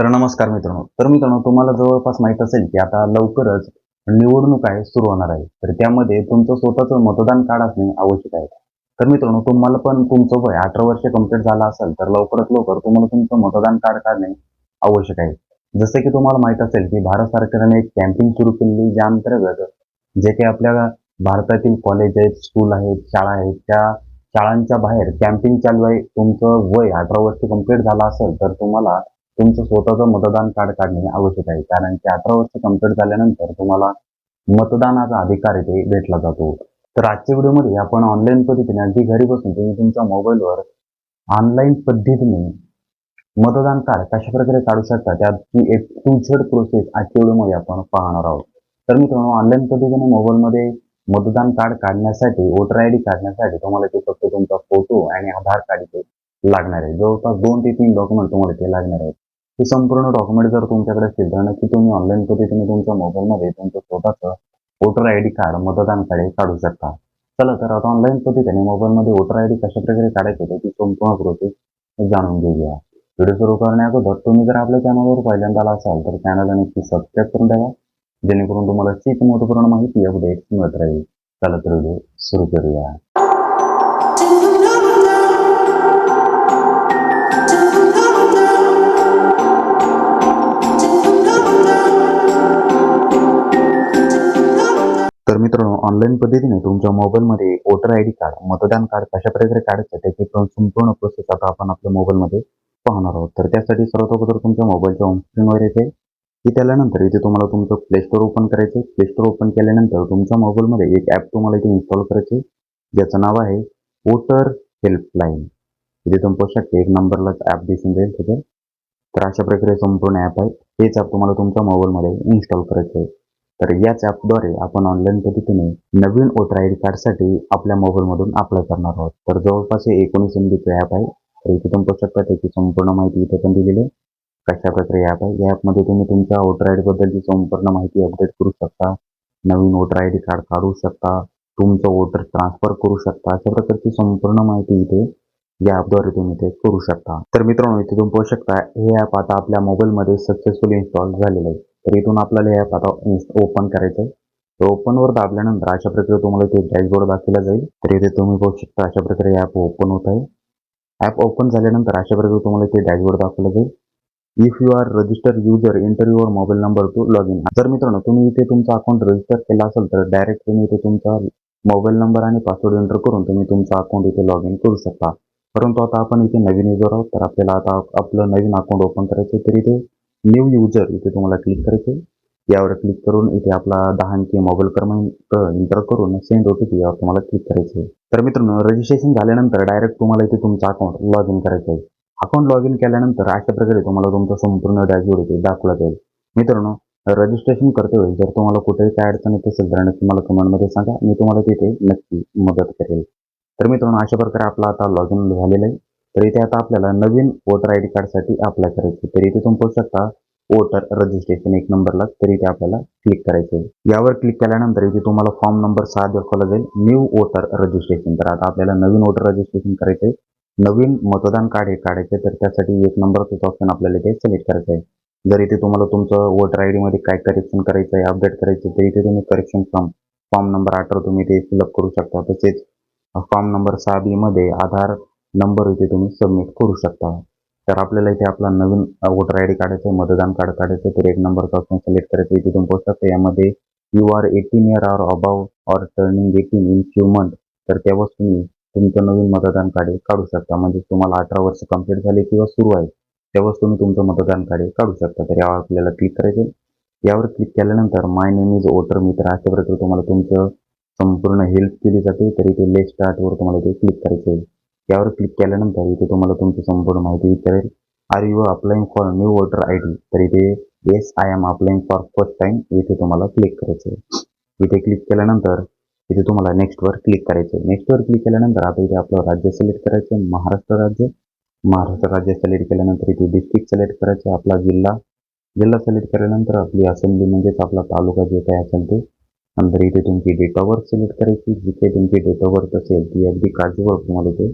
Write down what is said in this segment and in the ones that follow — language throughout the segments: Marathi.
तर नमस्कार मित्रांनो. तर मित्रांनो तुम्हाला जवळपास माहीत असेल की आता लवकरच निवडणूक आहे सुरू होणार आहे. तर त्यामध्ये तुमचं स्वतःचं मतदान कार्ड असणे आवश्यक आहे. तर मित्रांनो तुम्हाला पण तुमचं वय अठरा वर्ष कंप्लीट झालं असेल तर लवकरात लवकर तुम्हाला तुमचं मतदान कार्ड काढणे आवश्यक आहे. जसं की तुम्हाला माहीत असेल की भारत सरकारने एक कॅम्पिंग सुरू केलेली ज्या अंतर्गत जे काही आपल्या भारतातील कॉलेज आहेत स्कूल आहेत शाळा आहेत त्या शाळांच्या बाहेर कॅम्पिंग चालू आहे. तुमचं वय अठरा वर्ष कंप्लीट झालं असेल तर तुम्हाला तुमचं स्वतःचं मतदान कार्ड काढणे आवश्यक आहे. कारण की अठरा वर्ष कंप्लीट झाल्यानंतर तुम्हाला मतदानाचा अधिकार इथे भेटला जातो. तर आजच्या व्हिडिओमध्ये आपण ऑनलाईन पद्धतीने अगदी घरी बसून तुम्ही तुमच्या मोबाईलवर ऑनलाईन पद्धतीने मतदान कार्ड कशा प्रकारे काढू शकता त्याची एक टू झेड प्रोसेस आजच्या व्हिडिओमध्ये आपण पाहणार आहोत. तर मित्रांनो ऑनलाईन पद्धतीने मोबाईलमध्ये मतदान कार्ड काढण्यासाठी वोटर आय डी काढण्यासाठी तुम्हाला ते फक्त तुमचा फोटो आणि आधार कार्ड इथे लागणार आहे. जवळपास दोन ते तीन डॉक्युमेंट तुम्हाला ते लागणार आहेत. हे संपूर्ण डॉक्युमेंट जर तुमच्याकडे असतील तर नक्की तुम्ही ऑनलाईन पद्धतीने तुमच्या मोबाईलमध्ये तुमचं स्वतःचं वोटर आय डी कार्ड मतदान कार्ड काढू शकता. चला तर आता ऑनलाईन पद्धतीने मोबाईलमध्ये वोटर आय डी कशा प्रकारे काढायचे ती संपूर्ण प्रोसेस जाणून घेऊया. व्हिडिओ सुरू करण्याअगोदर तुम्ही जर आपल्या चॅनलवर पहिल्यांदा आला असाल तर चॅनलला नक्की सबस्क्राईब करून द्यावा जेणेकरून तुम्हाला अशीच महत्त्वपूर्ण माहिती अपडेट मिळत राहील. चला तर व्हिडिओ सुरू करूया. तर मित्रांनो ऑनलाईन पद्धतीने तुमच्या मोबाईलमध्ये वोटर आय डी कार्ड मतदान कार्ड कशा प्रकारे काढायचं त्याची संपूर्ण प्रोसेस आता आपण आपल्या मोबाईलमध्ये पाहणार आहोत. तर त्यासाठी सर्वात अगोदर तुमच्या मोबाईलच्या होमस्क्रीनवर येते. की त्याच्यानंतर इथे तुम्हाला तुमचं प्ले स्टोअर ओपन करायचं प्ले स्टोअर ओपन केल्यानंतर तुमच्या मोबाईलमध्ये एक ॲप तुम्हाला इथे इन्स्टॉल करायचे ज्याचं नाव आहे वोटर हेल्पलाईन इथे तुम्ही पाहू शकते एक नंबरला ॲप दिसून जाईल तिथे. तर अशा प्रकारे संपूर्ण ॲप आहे हेच ॲप तुम्हाला तुमच्या मोबाईलमध्ये इन्स्टॉल करायचं आहे. तर याच ॲपद्वारे आपण ऑनलाईन पद्धतीने नवीन वोटर आय डी कार्डसाठी आपल्या मोबाईलमधून अप्लाय करणार आहोत. तर जवळपास हे एकोणीस एम बीचं ॲप आहे. तर इथे तुम्ही पाहू शकता त्याची संपूर्ण माहिती इथे पण दिलेली आहे. कशाप्रकारे ॲप आहे? या ॲपमध्ये तुम्ही तुमच्या वोटर आय डीबद्दलची संपूर्ण माहिती अपडेट करू शकता. नवीन वोटर आय डी कार्ड काढू शकता. तुमचं वोटर ट्रान्सफर करू शकता. अशा प्रकारची संपूर्ण माहिती इथे या ॲपद्वारे तुम्ही ते करू शकता. तर मित्रांनो इथे तुम्ही पाहू शकता हे ॲप आता आपल्या मोबाईलमध्ये सक्सेसफुली इन्स्टॉल झालेलं आहे. तर इथून आपल्याला हे ॲप आता ओपन करायचं आहे तर ओपनवर दाबल्यानंतर अशा प्रकारे तुम्हाला इथे डॅशबोर्ड दाखवला जाईल. तर इथे तुम्ही बघू शकता अशा प्रकारे ॲप ओपन होत आहे. ॲप ओपन झाल्यानंतर अशा प्रकारे तुम्हाला इथे डॅशबोर्ड दाखवला जाईल. If you are register user enter your mobile number to log in जर मित्रांनो तुम्ही इथे तुमचा अकाउंट रजिस्टर केला असेल तर डायरेक्ट तुम्ही इथे तुमचा मोबाईल नंबर आणि पासवर्ड एंटर करून तुम्ही तुमचा अकाउंट इथे लॉग इन करू शकता. परंतु आता आपण इथे नवीन युजर आहोत तर आपल्याला आता आपलं नवीन अकाउंट ओपन करायचं तर इथे न्यू युजर इथे तुम्हाला क्लिक करायचे यावर क्लिक करून इथे आपला दहा अंकी मोबाईल क्रमांक एंटर करून सेंड ओ टी पी यावर तुम्हाला क्लिक करायचे तर मित्रांनो रजिस्ट्रेशन झाल्यानंतर डायरेक्ट तुम्हाला इथे तुमचं अकाउंट लॉग इन करायचं आहे अकाउंट लॉग इन केल्यानंतर अशा प्रकारे तुम्हाला तुमचं संपूर्ण डॅशबोर्ड इथे दाखवला जाईल मित्रांनो रजिस्ट्रेशन करते वेळी जर तुम्हाला कुठेही काय अडचण येत असेल तर नक्की मला कमेंटमध्ये सांगा. मी तुम्हाला तिथे नक्की मदत करेल. तर मित्रांनो अशा प्रकारे आपला आता लॉग इन झालेलं आहे. तर इथे आता आपल्याला नवीन वोटर आय डी कार्डसाठी अप्लाय करायचे. तर इथे तुम्ही पाहू शकता वोटर रजिस्ट्रेशन एक नंबरला तर इथे आपल्याला क्लिक करायचं. आहे यावर क्लिक केल्यानंतर इथे तुम्हाला फॉर्म नंबर सहा दाखवला जाईल. न्यू वोटर रजिस्ट्रेशन तर आता आपल्याला नवीन वोटर रजिस्ट्रेशन करायचं आहे नवीन मतदान कार्ड हे काढायचे तर त्यासाठी एक नंबरचं ऑप्शन आपल्याला इथे सिलेक्ट करायचं आहे जर इथे तुम्हाला तुमचं वोटर आय डीमध्ये काय करेक्शन करायचं आहे अपडेट करायचं तर इथे तुम्ही करेक्शन फॉर्म फॉर्म नंबर अठरा तुम्ही ते फिलअप करू शकता. तसेच फॉर्म नंबर सहा बी मध्ये आधार नंबर इथे तुम्ही सबमिट करू शकता. तर आपल्याला इथे आपला नवीन वोटर आय डी काढायचं मतदान कार्ड काढायचं तर एक नंबरचा ऑप्शन सिलेक्ट करायचं इथे तुम्ही पाहू शकता यामध्ये you are eighteen year or above or turning eighteen in few month तर तेव्हाच तुम्ही तुमचं नवीन मतदान कार्ड काढू शकता. म्हणजे तुम्हाला अठरा वर्ष कंप्लीट झाले किंवा सुरू आहे तेव्हाच तुम्ही तुमचं मतदान कार्ड काढू शकता. तर यावर आपल्याला क्लिक करायचे यावर क्लिक केल्यानंतर माय नेम इज वोटर मित्र अशा प्रकारे तुम्हाला तुमचं संपूर्ण हेल्प केली जाते. तर इथे लेफ्ट स्टार्टवर तुम्हाला इथे क्लिक करायचं आहे. यावर क्लिक केल्यानंतर इथे तुम्हाला तुमची संपूर्ण माहिती विचारेल are you applying for new voter ID D तर इथे yes I am applying for first time इथे तुम्हाला क्लिक करायचं आहे. इथे क्लिक केल्यानंतर इथे तुम्हाला नेक्स्टवर क्लिक करायचं आहे. नेक्स्टवर क्लिक केल्यानंतर आता इथे आपलं राज्य सिलेक्ट करायचं आहे. महाराष्ट्र राज्य. महाराष्ट्र राज्य सिलेक्ट केल्यानंतर इथे डिस्ट्रिक्ट सिलेक्ट करायचं आपला जिल्हा. जिल्हा सिलेक्ट केल्यानंतर आपली असेंब्ली म्हणजेच आपला तालुका जे काय असेल ते. नंतर इथे तुमची डेट ऑफ बर्थ सिलेक्ट करायची. जिथे तुमची डेट ऑफ बर्थ असेल ती अगदी काळजीपूर्वक तुम्हाला इथे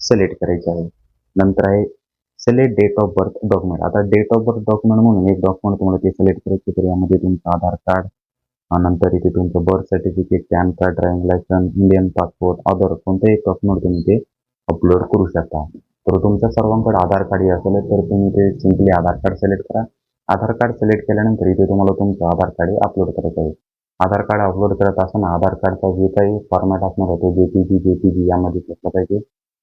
सिलेक्ट करायची आहे. नंतर आहे select date of birth document आता डेट ऑफ़ बर्थ डॉक्युमेंट म्हणून एक डॉक्युमेंट तुम्हाला ते सिलेक्ट करायचे तर यामध्ये तुमचं आधार कार्ड नंतर इथे तुमचं birth certificate PAN card driving licence Indian passport other कोणतंही एक डॉक्युमेंट तुम्ही ते अपलोड करू शकता. तर तुमच्या सर्वांकडे आधार कार्ड असेल तर तुम्ही ते सिम्पली आधार कार्ड सिलेक्ट करा. आधार कार्ड सिलेक्ट केल्यानंतर इथे तुम्हाला तुमचं आधार कार्ड अपलोड करायचं आहे. आधार कार्ड अपलोड करत असताना आधार कार्डचा जे काही फॉर्मॅट असणार तो J P G J P G यामध्ये पाहिजे.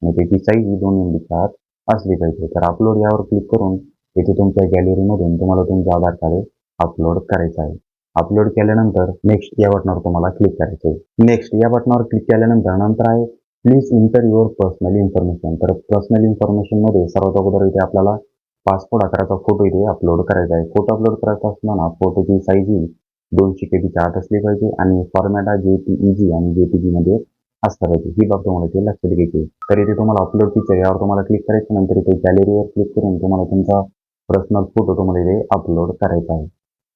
आणि त्याची साईज ही दोन एमबीच्या आत असली पाहिजे तर अपलोड यावर क्लिक करून तिथे तुमच्या गॅलरीमधून तुम्हाला तुमचं आधार कार्ड अपलोड करायचं आहे. अपलोड केल्यानंतर नेक्स्ट या बटनावर तुम्हाला क्लिक करायचं आहे. नेक्स्ट या बटनावर क्लिक केल्यानंतर नंतर आहे please enter your personal information तर पर्सनल इन्फॉर्मेशनमध्ये सर्वात अगोदर इथे आपल्याला पासपोर्ट आकाराचा फोटो इथे अपलोड करायचा आहे. फोटो अपलोड करायचा असताना फोटोची साईज ही दोनशे के बीच्या आत असली पाहिजे. आणि फॉर्मॅट हा जे पी ई जी आणि जे पी जीमध्ये असला पाहिजे ही बाब तुम्हाला इथे लक्षात घ्यायची तर इथे तुम्हाला अपलोड फीचर यावर तुम्हाला क्लिक करायचं नंतर इथे गॅलरीवर क्लिक करून तुम्हाला तुमचा पर्सनल फोटो तुम्हाला इथे अपलोड करायचा आहे.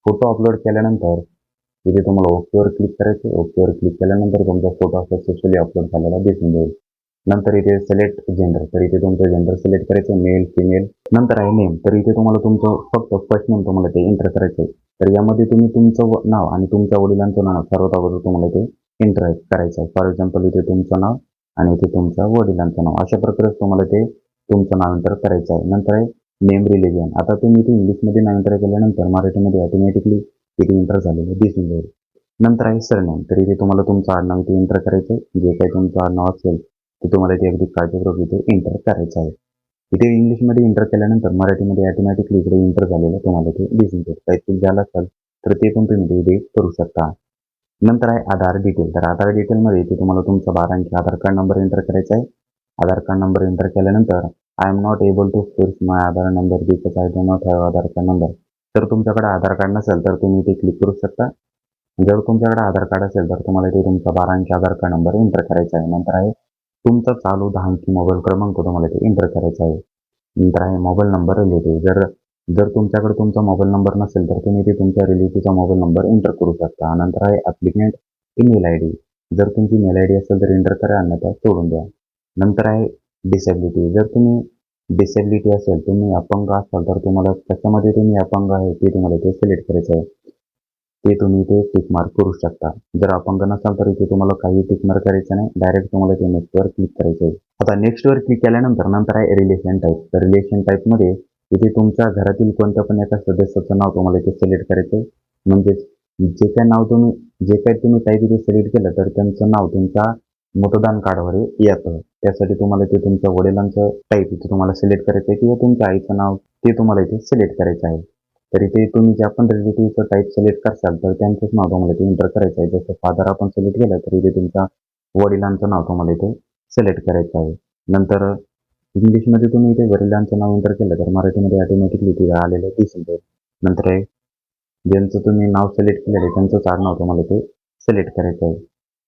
फोटो अपलोड केल्यानंतर इथे तुम्हाला ओकेवर क्लिक करायचं ओकेवर क्लिक केल्यानंतर तुमचा फोटो सक्सेसफुली अपलोड झालेला दिसून जाईल. नंतर इथे सिलेक्ट जेंडर तर इथे तुमचं जेंडर सिलेक्ट करायचं मेल फिमेल नंतर आहे नेम तर इथे तुम्हाला तुमचं फक्त फर्स्ट नेम तुम्हाला ते एंटर करायचं आहे. तर यामध्ये तुम्ही तुमचं नाव आणि तुमच्या वडिलांचं नाव सर्वात अगोदर तुम्हाला ते एंटर करायचं आहे. फॉर एक्झाम्पल इथे तुमचं नाव आणि इथे तुमच्या वडिलांचं नाव. अशा प्रकारे तुम्हाला ते तुमचं नाव एंटर करायचं आहे. नंतर आहे नेम रिलिजन आता तुम्ही इथे इंग्लिशमध्ये नाव एंटर केल्यानंतर मराठीमध्ये ऑटोमॅटिकली इथे एंटर झालेलं दिसून जाईल. नंतर आहे सरनेम तर इथे तुम्हाला तुमचं आडनाव इथे एंटर करायचं आहे. जे काही तुमचं आडनाव असेल ते तुम्हाला इथे अगदी काळजीपूर्वक इथे एंटर करायचं आहे. इथे इंग्लिशमध्ये एंटर केल्यानंतर मराठीमध्ये ऑटोमॅटिकली इकडे एंटर झालेलं तुम्हाला ते दिसून जाईल. काही चूक असेल तर ते पण तुम्ही इथे करू शकता. नंतर आहे आधार डिटेल तर आधार डिटेलमध्ये इथे तुम्हाला तुमचा बारा अंकी आधार कार्ड नंबर एंटर करायचा आहे. आधार कार्ड नंबर एंटर केल्यानंतर I am not able to force my Aadhaar number because I do not have Aadhaar card number तर तुमच्याकडे आधार कार्ड नसेल तर तुम्ही इथे क्लिक करू शकता. जर तुमच्याकडे आधार कार्ड असेल तर तुम्हाला इथे तुमचा बारा अंकी आधार कार्ड नंबर एंटर करायचा आहे. नंतर आहे तुमचा चालू दहा अंकी मोबाईल क्रमांक तुम्हाला इथे एंटर करायचा आहे. नंतर आहे मोबाईल नंबर रिलेटिव्ह जर जर तुमच्याकडे तुमचा मोबाईल नंबर नसेल तर तुम्ही ते तुमच्या रिलेटिव्हचा मोबाईल नंबर एंटर करू शकता. नंतर आहे ॲप्लिकेंट ईमेल आय डी जर तुमची मेल आय डी असेल तर एंटर करा अन्यथा सोडून द्या. नंतर आहे डिसेबिलिटी जर तुम्ही डिसेबिलिटी असेल तुम्ही अपंग असाल तर तुम्हाला कशामध्ये तुम्ही अपंग आहे ते तुम्हाला इथे सिलेक्ट करायचं आहे. ते तुम्ही इथे टिक मार्क करू शकता. जर अपंग नसाल तर इथे तुम्हाला काही टिक मार्क करायचं नाही. डायरेक्ट तुम्हाला ते नेक्स्टवर क्लिक करायचं आहे. आता नेक्स्टवर क्लिक केल्यानंतर नंतर आहे रिलेशन टाईप तर रिलेशन टाईपमध्ये इथे तुमच्या घरातील कोणत्या पण एका सदस्याचं नाव तुम्हाला इथे सिलेक्ट करायचं आहे. म्हणजेच जे काही नाव तुम्ही जे काही तुम्ही टाईप इथे सिलेक्ट केलं तर त्यांचं नाव तुमच्या मतदान कार्डवर येतं. त्यासाठी तुम्हाला इथे तुमच्या वडिलांचं टाईप इथे तुम्हाला सिलेक्ट करायचं आहे किंवा तुमच्या आईचं नाव ते तुम्हाला इथे सिलेक्ट करायचं आहे. तर इथे तुम्ही ज्या पण रिलेटिव्हचं टाईप सिलेक्ट करसाल तर त्यांचंच नाव तुम्हाला इथे एंटर करायचं आहे. जसं फादर आपण सिलेक्ट केलं तर इथे तुमच्या वडिलांचं नाव तुम्हाला इथे सिलेक्ट करायचं आहे. नंतर इंग्लिशमध्ये तुम्ही इथे वडिलांचं नाव एंटर केलं तर मराठीमध्ये ऑटोमॅटिकली तिथे आलेलं दिसून जाईल नंतर आहे ज्यांचं तुम्ही नाव सिलेक्ट केलेलं आहे त्यांचंच आडनाव तुम्हाला ते सिलेक्ट करायचं आहे.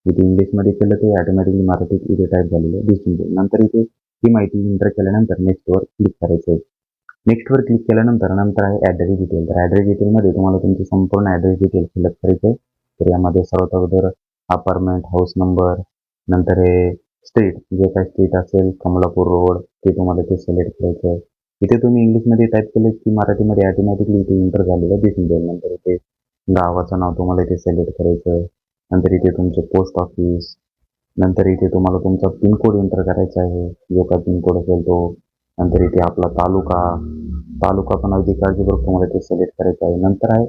इथे इंग्लिशमध्ये केलं ते ऑटोमॅटिकली मराठीत इथे टाईप झालेलं दिसून जाईल नंतर इथे ही माहिती एंटर केल्यानंतर नेक्स्टवर क्लिक करायचं आहे. नेक्स्टवर क्लिक केल्यानंतर नंतर आहे ॲड्रेस डिटेल तर ॲड्रेस डिटेलमध्ये तुम्हाला तुमची संपूर्ण ॲड्रेस डिटेल सिलेक्ट करायचे आहे. तर यामध्ये सर्वात अगोदर अपार्टमेंट हाऊस नंबर नंतर हे स्ट्रीट जे काही स्ट्रीट असेल कमलापूर रोड ते तुम्हाला ते सिलेक्ट करायचं आहे इथे तुम्ही इंग्लिशमध्ये टाईप केले की मराठीमध्ये ऑटोमॅटिकली इथे एंटर झालेलं दिसून जाईल. नंतर इथे गावाचं नाव तुम्हाला इथे सिलेक्ट करायचं आहे नंतर इथे तुमचं पोस्ट ऑफिस नंतर इथे तुम्हाला तुमचा पिनकोड एंटर करायचा आहे. जो काय पिनकोड असेल तो. नंतर इथे आपला तालुका. तालुका पण अगदी काळजीपूर्वक तुम्हाला इथे सिलेक्ट करायचा आहे. नंतर आहे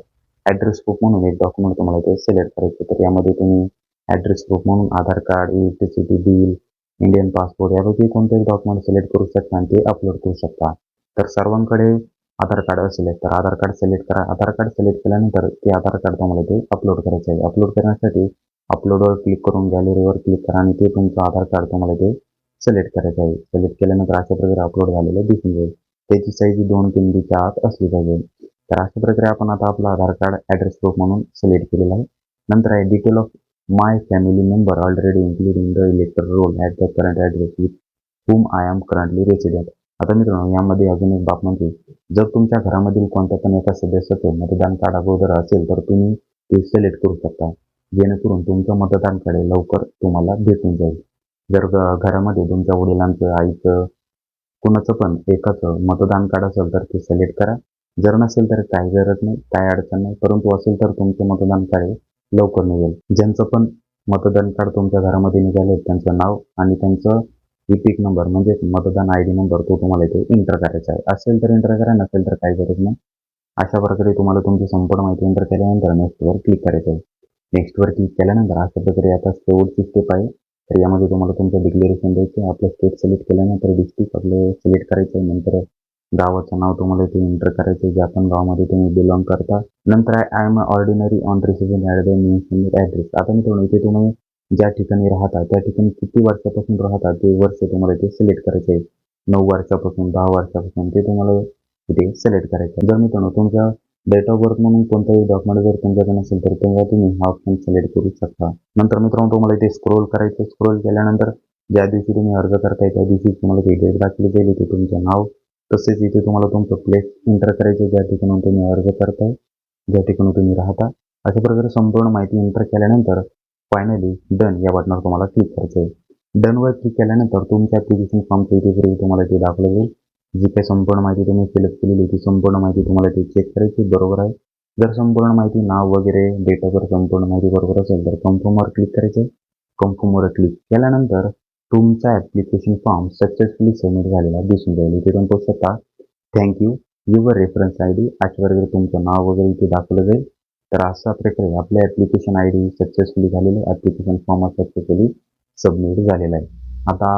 ॲड्रेस प्रूफ म्हणून एक डॉक्युमेंट तुम्हाला इथे सिलेक्ट करायचं तर यामध्ये तुम्ही ॲड्रेस प्रूफ म्हणून Aadhaar card electricity bill Indian passport यापैकी कोणतेही डॉक्युमेंट सिलेक्ट करू शकता आणि ते अपलोड करू शकता. तर सर्वांकडे आधार कार्ड असेल तर आधार कार्ड सिलेक्ट करा. आधार कार्ड सिलेक्ट केल्यानंतर ते आधार कार्ड तुम्हाला ते अपलोड करायचं आहे. अपलोड करण्यासाठी अपलोडवर क्लिक करून गॅलरीवर क्लिक करा आणि ते तुमचं आधार कार्ड तुम्हाला ते सिलेक्ट करायचं आहे. सिलेक्ट केल्यानंतर अशा प्रकारे अपलोड झालेलं दिसून जाईल. त्याची साईज दोन किंमतीच्या आत असली पाहिजे. तर अशा प्रकारे आपण आता आपलं आधार कार्ड ॲड्रेस प्रूफ म्हणून सिलेक्ट केलेलं आहे. नंतर आहे detail of my family member already including the elector roll at the current address with whom I am currently resident. आता मित्रांनो यामध्ये अजून एक बाब म्हणजे जर तुमच्या घरामधील कोणत्या पण एका सदस्याचं मतदान कार्ड अगोदर असेल तर तुम्ही ते सिलेक्ट करू शकता. जेणेकरून तुमचं मतदान कार्ड लवकर तुम्हाला भेटून जाईल. जर घरामध्ये तुमच्या वडिलांचं आईचं कुणाचं पण एकाचं मतदान कार्ड असेल तर ते सिलेक्ट करा. जर नसेल तर काही गरज नाही काही अडचण नाही. परंतु असेल तर तुमचं मतदान कार्ड लवकर निघेल. ज्यांचं पण मतदान कार्ड तुमच्या घरामध्ये निघाले त्यांचं नाव आणि त्यांचं इपिक नंबर म्हणजे मतदान आय डी नंबर तो तुम्हाला इथे एंटर करायचा आहे. असेल तर एंटर करा नसेल तर काही गरज नाही. अशा प्रकारे तुम्हाला तुमची संपूर्ण माहिती एंटर केल्यानंतर नेक्स्टवर क्लिक करायचं आहे. नेक्स्टवर क्लिक केल्यानंतर अशा प्रकारे आता शेवटची स्टेप आहे. तर यामध्ये तुम्हाला तुमचं डिक्लेरेशन द्यायचं आपलं स्टेट सिलेक्ट केल्यानंतर डिस्ट्रिक्ट आपलं सिलेक्ट करायचं आहे. नंतर गावाचं नाव तुम्हाला इथे एंटर करायचं आहे. ज्या पण गावामध्ये तुम्ही बिलॉंग करता. नंतर I am ordinary on resident at the address आता मित्रांनो इथे तुम्ही ज्या ठिकाणी राहता त्या ठिकाणी किती वर्षापासून राहता ते वर्ष तुम्हाला इथे सिलेक्ट करायचं आहे. नऊ वर्षापासून दहा वर्षापासून ते तुम्हाला इथे सिलेक्ट करायचं आहे. जर मित्रांनो तुमच्या डेट ऑफ बर्थ म्हणून कोणताही डॉक्युमेंट जर तुमच्याकडे नसेल तर तेव्हा तुम्ही हा ऑप्शन सिलेक्ट करू शकता. नंतर मित्रांनो तुम्हाला इथे स्क्रोल करायचं स्क्रोल केल्यानंतर ज्या दिवशी तुम्ही अर्ज करताय त्या दिवशी तुम्हाला ते डेट दाखवली जाईल. इथे तुमचं नाव तसेच इथे तुम्हाला तुमचं प्लेस एंटर करायचं ज्या ठिकाणून तुम्ही अर्ज करताय ज्या ठिकाणी तुम्ही राहता अशा प्रकारे संपूर्ण माहिती एंटर केल्यानंतर फायनली डन या बटनावर तुम्हाला क्लिक करायचं आहे. डनवर क्लिक केल्यानंतर तुमच्या ॲप्लिकेशन फॉर्मच्या इथे पूर्वी तुम्हाला ते दाखवलं जाईल. जी काही संपूर्ण माहिती तुम्ही फिलअप केलेली ती संपूर्ण माहिती तुम्हाला ते चेक करायची बरोबर आहे? जर संपूर्ण माहिती नाव वगैरे डेट ऑफ बर्थ संपूर्ण माहिती बरोबर असेल तर कन्फर्मवर क्लिक करायचं आहे. कन्फर्मवर क्लिक केल्यानंतर तुमचा ॲप्लिकेशन फॉर्म सक्सेसफुली सबमिट झालेला दिसून जाईल इथे तुम्ही पाहू शकता thank you your reference I D अशा प्रकारे तुमचं नाव वगैरे इथे दाखवलं जाईल तर अशा प्रकारे आपल्या ॲप्लिकेशन आय डी सक्सेसफुली झालेलं आहे ॲप्लिकेशन फॉर्म सक्सेसफुली सबमिट झालेला आहे. आता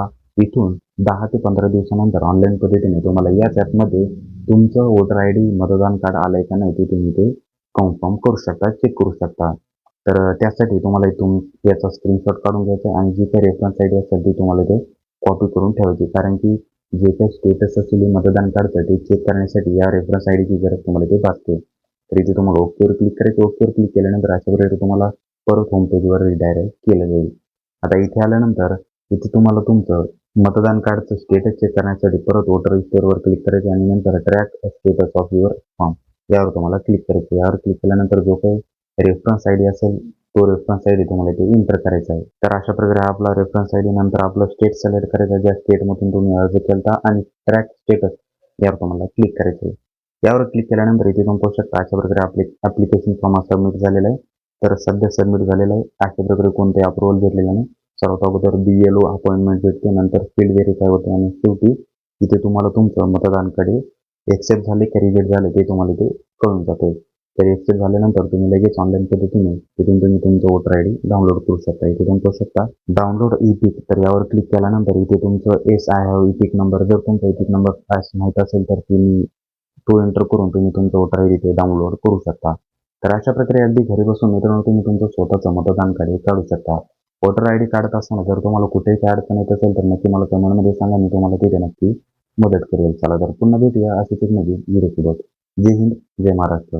इथून दहा ते पंधरा दिवसानंतर ऑनलाईन पद्धतीने तुम्हाला याच ॲपमध्ये तुमचं वोटर आय डी मतदान कार्ड आलं आहे का नाही ते तुम्ही ते कन्फर्म करू शकता चेक करू शकता. तर त्यासाठी तुम्हाला इथून याचा स्क्रीनशॉट काढून घ्यायचा आहे आणि जी काही रेफरन्स आय डी असेल ती तुम्हाला ते कॉपी करून ठेवायची कारण की जे काही स्टेटस असेल मतदान कार्डचं ते चेक करण्यासाठी या रेफरन्स आय डीची गरज तुम्हाला ते भासते. तर इथे तुम्हाला ओकेवर क्लिक करायचं. ओकेवर क्लिक केल्यानंतर अशा प्रकारे तुम्हाला परत होम पेजवर रिडायरेक्ट केलं जाईल. आता इथे आल्यानंतर इथे तुम्हाला तुमचं मतदान कार्डचं स्टेटस चेक करण्यासाठी परत वोटर रजिस्टरवर क्लिक करायचं आणि नंतर track status of your form यावर तुम्हाला क्लिक करायचं यावर क्लिक केल्यानंतर जो काही रेफरन्स आय डी असेल तो रेफरन्स आय डी तुम्हाला इथे एंटर करायचा आहे. तर अशा प्रकारे आपला रेफरन्स आय डी नंतर आपलं स्टेट सिलेक्ट करायचा ज्या स्टेटमधून तुम्ही अर्ज केला आणि ट्रॅक स्टेटस यावर तुम्हाला क्लिक करायचं आहे. यावर क्लिक केल्यानंतर इथे तुम्ही पाहू शकता अशा प्रकारे आपले ॲप्लिकेशन फॉर्म सबमिट झालेला आहे. तर सध्या सबमिट झालेलं आहे. अशा प्रकारे कोणते अप्रुव्हल भेटलेलं नाही. सर्वात अगोदर बी एल ओ अपॉइंटमेंट भेटते नंतर फील्ड व्हेरीफाय होते आणि शेवटी इथे तुम्हाला तुमचं मतदानकडे एक्सेप्ट झाले का रिजेक्ट झाले ते तुम्हाला इथे कळून जाते. तर एक्सेप्ट झाल्यानंतर तुम्ही लगेच ऑनलाईन पद्धतीने तिथून तुम्ही तुमचं वोटर आय डी डाउनलोड करू शकता. इथे तुम्ही करू शकता डाउनलोड ई पिक तर यावर क्लिक केल्यानंतर इथे तुमचं S I have EPIC number जर तुमचा ई पिक नंबर माहीत असेल तर तुम्ही तो एंटर करून तुम्ही तुमचं वोटर आय डी ते डाउनलोड करू शकता. तर अशा प्रकारे अगदी घरी बसून मित्रांनो तुम्ही तुमचं स्वतःचं मतदान कार्ड काढू शकता. वोटर आय डी काढत असताना जर तुम्हाला कुठेही काय अडचण येत असेल तर नक्की मला कमेंटमध्ये सांगा. मी तुम्हाला तिथे नक्की मदत करेल. चला तर पुन्हा भेटूया अशीच एक नवीन व्हिडिओसोबत जय हिंद जय महाराष्ट्र.